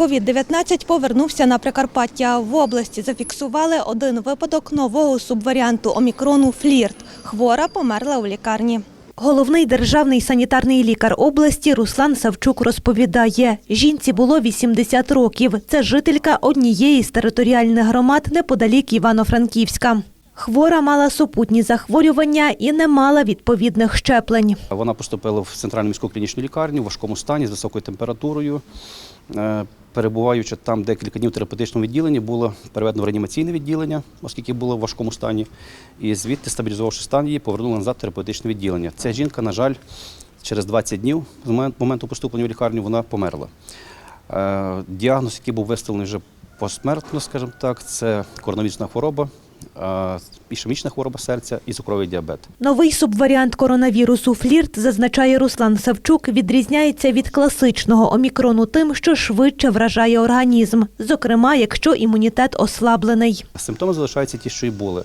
COVID-19 повернувся на Прикарпаття. В області зафіксували один випадок нового субваріанту омікрону флірт. Хвора померла у лікарні. Головний державний санітарний лікар області Руслан Савчук розповідає, жінці було 80 років. Це жителька однієї з територіальних громад неподалік Івано-Франківська. Хвора мала супутні захворювання і не мала відповідних щеплень. Вона поступила в центральну міську клінічну лікарню в важкому стані з високою температурою. Перебуваючи там декілька днів в терапевтичному відділенні, було переведено в реанімаційне відділення, оскільки було в важкому стані. І звідти, стабілізувавши стан її, повернули назад в терапевтичне відділення. Ця жінка, на жаль, через 20 днів з моменту поступлення в лікарню вона померла. Е, Діагноз, який був виставлений вже посмертно, скажімо так, це коронавірусна хвороба, ішемічна хвороба серця і цукровий діабет. Новий субваріант коронавірусу флірт, зазначає Руслан Савчук, відрізняється від класичного омікрону тим, що швидше вражає організм, зокрема, якщо імунітет ослаблений. Симптоми залишаються ті, що й були.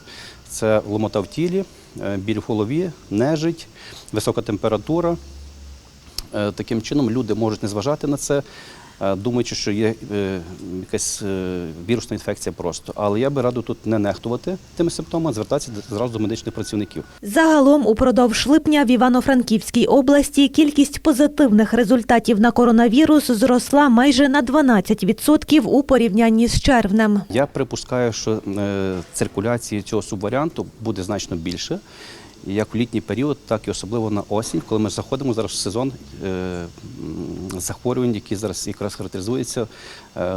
Це ломота в тілі, е, біль в голові, нежить, висока температура. Е, Таким чином люди можуть не зважати на це, думаючи, що є е, якась е, вірусна інфекція просто. Але я би радив тут не нехтувати тими симптомами, а звертатися зразу до медичних працівників. Загалом, упродовж липня в Івано-Франківській області кількість позитивних результатів на коронавірус зросла майже на 12% у порівнянні з червнем. Я припускаю, що е, циркуляції цього субваріанту буде значно більше. Як в літній період, так і особливо на осінь, коли ми заходимо зараз в сезон е, захворювань, які зараз якраз характеризуються е,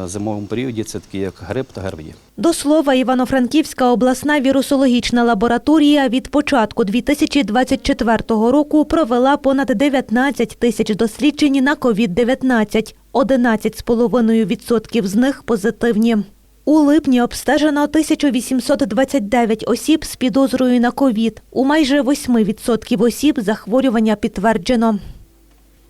в зимовому періоді, це такі як грип та ГРВІ. До слова, Івано-Франківська обласна вірусологічна лабораторія від початку 2024 року провела понад 19 тисяч досліджень на COVID-19. 11,5% з них позитивні. У липні обстежено 1829 осіб з підозрою на ковід. У майже 8% осіб захворювання підтверджено.